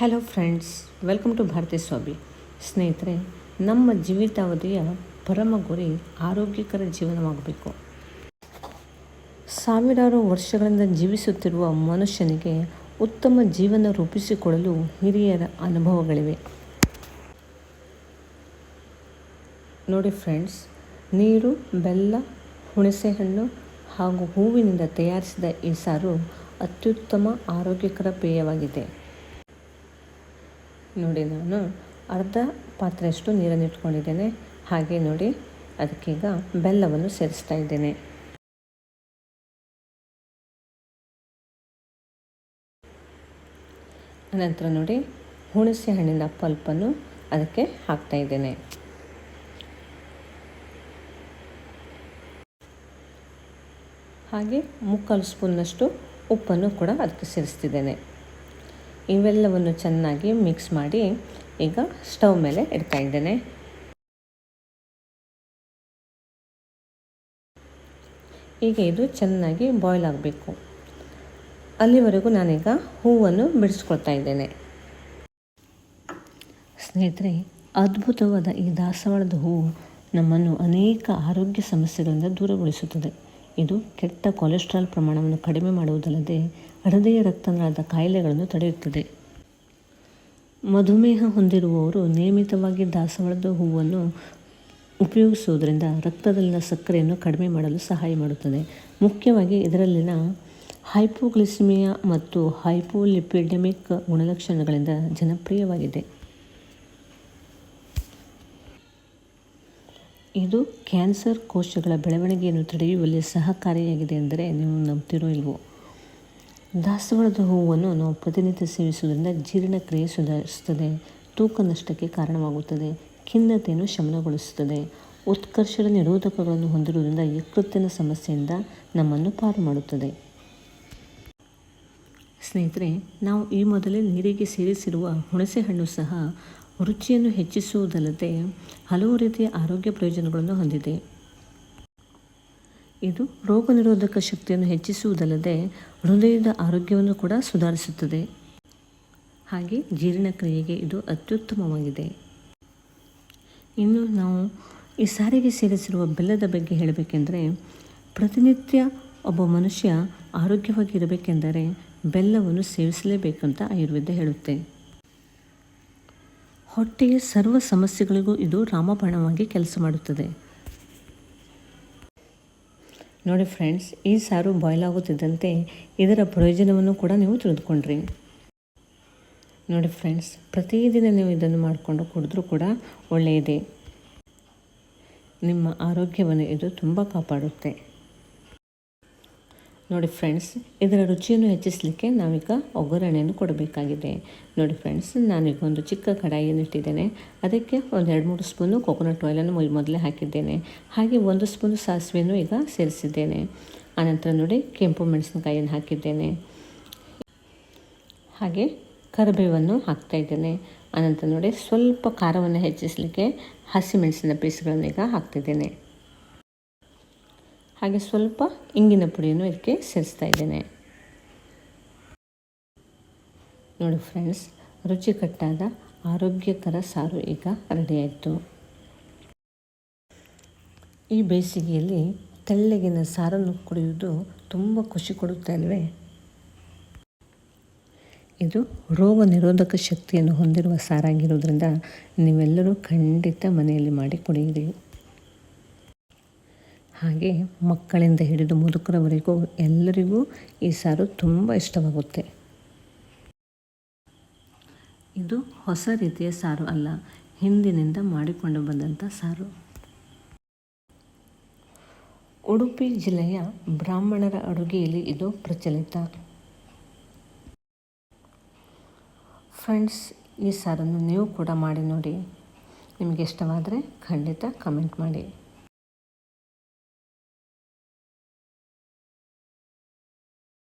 Hello friends welcome to Bharathi Swamy ಸ್ನೇಹಿತರೆ ನಮ್ಮ ಜೀವಿತಾವಧಿಯ ಪರಮ ಗುರಿ ಆರೋಗ್ಯಕರ ಜೀವನವಾಗಬೇಕು. ಸಾವಿರಾರು ವರ್ಷಗಳಿಂದ ಜೀವಿಸುತ್ತಿರುವ ಮನುಷ್ಯನಿಗೆ ಉತ್ತಮ ಜೀವನ ರೂಪಿಸಿಕೊಳ್ಳಲು ಹಿರಿಯರ ಅನುಭವಗಳಿವೆ. ನೋಡಿ ಫ್ರೆಂಡ್ಸ್ ನೀರು, ಬೆಲ್ಲ, ಹುಣಸೆಹಣ್ಣು ಹಾಗೂ ಹೂವಿನಿಂದ ತಯಾರಿಸಿದ ಈ ಸಾರು ಅತ್ಯುತ್ತಮ ಆರೋಗ್ಯಕರ ಪೇಯವಾಗಿದೆ. ನೋಡಿ ನಾನು ಅರ್ಧ ಪಾತ್ರೆಯಷ್ಟು ನೀರನ್ನು ಇಟ್ಕೊಂಡಿದ್ದೇನೆ. ಹಾಗೆ ನೋಡಿ ಅದಕ್ಕೀಗ ಬೆಲ್ಲವನ್ನು ಸೇರಿಸ್ತಾ ಇದ್ದೇನೆ. ಅನಂತರ ನೋಡಿ ಹುಣಸೆ ಹಣ್ಣಿನ ಪಲ್ಪನ್ನು ಅದಕ್ಕೆ ಹಾಕ್ತಾ ಇದ್ದೇನೆ. ಹಾಗೆ ಮುಕ್ಕಾಲು ಸ್ಪೂನ್ನಷ್ಟು ಉಪ್ಪನ್ನು ಕೂಡ ಅದಕ್ಕೆ ಸೇರಿಸ್ತಿದ್ದೇನೆ. ಇವೆಲ್ಲವನ್ನು ಚೆನ್ನಾಗಿ ಮಿಕ್ಸ್ ಮಾಡಿ ಈಗ ಸ್ಟವ್ ಮೇಲೆ ಇಡ್ತಾ ಇದ್ದೇನೆ. ಈಗ ಇದು ಚೆನ್ನಾಗಿ ಬಾಯ್ಲ್ ಆಗಬೇಕು. ಅಲ್ಲಿವರೆಗೂ ನಾನೀಗ ಹೂವನ್ನು ಬಿಡಿಸ್ಕೊಳ್ತಾ ಇದ್ದೇನೆ. ಸ್ನೇಹಿತರೆ, ಅದ್ಭುತವಾದ ಈ ದಾಸವಾಳದ ಹೂವು ನಮ್ಮನ್ನು ಅನೇಕ ಆರೋಗ್ಯ ಸಮಸ್ಯೆಗಳಿಂದ ದೂರಗೊಳಿಸುತ್ತದೆ. ಇದು ಕೆಟ್ಟ ಕೊಲೆಸ್ಟ್ರಾಲ್ ಪ್ರಮಾಣವನ್ನು ಕಡಿಮೆ ಮಾಡುವುದಲ್ಲದೆ ಹೃದಯ ರಕ್ತನಾಳದ ಕಾಯಿಲೆಗಳನ್ನು ತಡೆಯುತ್ತದೆ. ಮಧುಮೇಹ ಹೊಂದಿರುವವರು ನಿಯಮಿತವಾಗಿ ದಾಸವಾಳದ ಹೂವನ್ನು ಉಪಯೋಗಿಸುವುದರಿಂದ ರಕ್ತದಲ್ಲಿನ ಸಕ್ಕರೆಯನ್ನು ಕಡಿಮೆ ಮಾಡಲು ಸಹಾಯ ಮಾಡುತ್ತದೆ. ಮುಖ್ಯವಾಗಿ ಇದರಲ್ಲಿನ ಹೈಪೋಗ್ಲಿಸಿಮಿಯಾ ಮತ್ತು ಹೈಪೋಲಿಪಿಡೆಮಿಕ್ ಗುಣಲಕ್ಷಣಗಳಿಂದ ಜನಪ್ರಿಯವಾಗಿದೆ. ಇದು ಕ್ಯಾನ್ಸರ್ ಕೋಶಗಳ ಬೆಳವಣಿಗೆಯನ್ನು ತಡೆಯುವಲ್ಲಿ ಸಹಕಾರಿಯಾಗಿದೆ ಎಂದರೆ ನೀವು ನಂಬ್ತಿರೋ ಇಲ್ವೋ? ದಾಸವಾಳದ ಹೂವನ್ನು ನಾವು ಪ್ರತಿನಿತ್ಯ ಸೇವಿಸುವುದರಿಂದ ಜೀರ್ಣಕ್ರಿಯೆ ಸುಧಾರಿಸುತ್ತದೆ, ತೂಕ ನಷ್ಟಕ್ಕೆ ಕಾರಣವಾಗುತ್ತದೆ, ಖಿನ್ನತೆಯನ್ನು ಶಮನಗೊಳಿಸುತ್ತದೆ. ಉತ್ಕರ್ಷದ ನಿರೋಧಕಗಳನ್ನು ಹೊಂದಿರುವುದರಿಂದ ಯಕೃತ್ತಿನ ಸಮಸ್ಯೆಯಿಂದ ನಮ್ಮನ್ನು ಪಾರು ಮಾಡುತ್ತದೆ. ಸ್ನೇಹಿತರೆ, ನಾವು ಈ ಮೊದಲೇ ನೀರಿಗೆ ಸೇರಿಸಿರುವ ಹುಣಸೆಹಣ್ಣು ಸಹ ರುಚಿಯನ್ನು ಹೆಚ್ಚಿಸುವುದಲ್ಲದೆ ಹಲವು ರೀತಿಯ ಆರೋಗ್ಯ ಪ್ರಯೋಜನಗಳನ್ನು ಹೊಂದಿದೆ. ಇದು ರೋಗ ನಿರೋಧಕ ಶಕ್ತಿಯನ್ನು ಹೆಚ್ಚಿಸುವುದಲ್ಲದೆ ಹೃದಯದ ಆರೋಗ್ಯವನ್ನು ಕೂಡ ಸುಧಾರಿಸುತ್ತದೆ. ಹಾಗೆ ಜೀರ್ಣಕ್ರಿಯೆಗೆ ಇದು ಅತ್ಯುತ್ತಮವಾಗಿದೆ. ಇನ್ನು ನಾವು ಈ ಸಾರಿಗೆ ಸೇರಿಸಿರುವ ಬೆಲ್ಲದ ಬಗ್ಗೆ ಹೇಳಬೇಕೆಂದರೆ, ಪ್ರತಿನಿತ್ಯ ಒಬ್ಬ ಮನುಷ್ಯ ಆರೋಗ್ಯವಾಗಿ ಇರಬೇಕೆಂದರೆ ಬೆಲ್ಲವನ್ನು ಸೇವಿಸಲೇಬೇಕಂತ ಆಯುರ್ವೇದ ಹೇಳುತ್ತೆ. ಹೊಟ್ಟೆಯ ಸರ್ವ ಸಮಸ್ಯೆಗಳಿಗೂ ಇದು ರಾಮಬಾಣವಾಗಿ ಕೆಲಸ ಮಾಡುತ್ತದೆ. ನೋಡಿ ಫ್ರೆಂಡ್ಸ್, ಈ ಸಾರು ಬಾಯ್ಲ್ ಆಗುತ್ತಿದ್ದಂತೆ ಇದರ ಪ್ರಯೋಜನವನ್ನು ಕೂಡ ನೀವು ತಿಳಿದುಕೊಂಡ್ರಿ. ನೋಡಿ ಫ್ರೆಂಡ್ಸ್, ಪ್ರತಿದಿನ ನೀವು ಇದನ್ನು ಮಾಡಿಕೊಂಡು ಕುಡಿದ್ರೂ ಕೂಡ ಒಳ್ಳೆಯದೇ. ನಿಮ್ಮ ಆರೋಗ್ಯವನ್ನು ಇದು ತುಂಬ ಕಾಪಾಡುತ್ತೆ. ನೋಡಿ ಫ್ರೆಂಡ್ಸ್ ಇದರ ರುಚಿಯನ್ನು ಹೆಚ್ಚಿಸಲಿಕ್ಕೆ ನಾವೀಗ ಒಗ್ಗರಣೆಯನ್ನು ಕೊಡಬೇಕಾಗಿದೆ. ನೋಡಿ ಫ್ರೆಂಡ್ಸ್ ನಾನೀಗ ಒಂದು ಚಿಕ್ಕ ಕಡಾಯಿಯನ್ನು ಇಟ್ಟಿದ್ದೇನೆ. ಅದಕ್ಕೆ ಒಂದು ಎರಡು ಮೂರು ಸ್ಪೂನು ಕೊಕೊನಟ್ ಆಯಿಲನ್ನು ಮೊದಲೇ ಹಾಕಿದ್ದೇನೆ. ಹಾಗೆ ಒಂದು ಸ್ಪೂನು ಸಾಸಿವೆಯನ್ನು ಈಗ ಸೇರಿಸಿದ್ದೇನೆ. ಆನಂತರ ನೋಡಿ ಕೆಂಪು ಮೆಣಸಿನಕಾಯಿಯನ್ನು ಹಾಕಿದ್ದೇನೆ. ಹಾಗೆ ಕರಿಬೇವನ್ನು ಹಾಕ್ತಾಯಿದ್ದೇನೆ ಆನಂತರ ನೋಡಿ ಸ್ವಲ್ಪ ಖಾರವನ್ನು ಹೆಚ್ಚಿಸಲಿಕ್ಕೆ ಹಸಿಮೆಣಸಿನ ಪೀಸ್ಗಳನ್ನು ಈಗ ಹಾಕ್ತಿದ್ದೇನೆ. ಹಾಗೆ ಸ್ವಲ್ಪ ಇಂಗಿನ ಪುಡಿಯನ್ನು ಇದಕ್ಕೆ ಸೇರಿಸ್ತಾ ಇದ್ದೇನೆ. ನೋಡಿ ಫ್ರೆಂಡ್ಸ್, ರುಚಿಕಟ್ಟಾದ ಆರೋಗ್ಯಕರ ಸಾರು ಈಗ ರೆಡಿಯಾಯಿತು. ಈ ಬೇಸಿಗೆಯಲ್ಲಿ ತೆಳ್ಳಗಿನ ಸಾರನ್ನು ಕುಡಿಯುವುದು ತುಂಬ ಖುಷಿ ಕೊಡುತ್ತೆ ಅಲ್ವೇ? ಇದು ರೋಗ ನಿರೋಧಕ ಶಕ್ತಿಯನ್ನು ಹೊಂದಿರುವ ಸಾರಾಗಿರೋದ್ರಿಂದ ನೀವೆಲ್ಲರೂ ಖಂಡಿತ ಮನೆಯಲ್ಲಿ ಮಾಡಿ ಕುಡಿಯಿರಿ. ಹಾಗೆ ಮಕ್ಕಳಿಂದ ಹಿಡಿದು ಮುದುಕರವರೆಗೂ ಎಲ್ಲರಿಗೂ ಈ ಸಾರು ತುಂಬ ಇಷ್ಟವಾಗುತ್ತೆ. ಇದು ಹೊಸ ರೀತಿಯ ಸಾರು ಅಲ್ಲ, ಹಿಂದಿನಿಂದ ಮಾಡಿಕೊಂಡು ಬಂದಂಥ ಸಾರು. ಉಡುಪಿ ಜಿಲ್ಲೆಯ ಬ್ರಾಹ್ಮಣರ ಅಡುಗೆಯಲ್ಲಿ ಇದು ಪ್ರಚಲಿತ. ಫ್ರೆಂಡ್ಸ್, ಈ ಸಾರನ್ನು ನೀವು ಕೂಡ ಮಾಡಿ ನೋಡಿ. ನಿಮಗೆ ಇಷ್ಟವಾದರೆ ಖಂಡಿತ ಕಮೆಂಟ್ ಮಾಡಿ.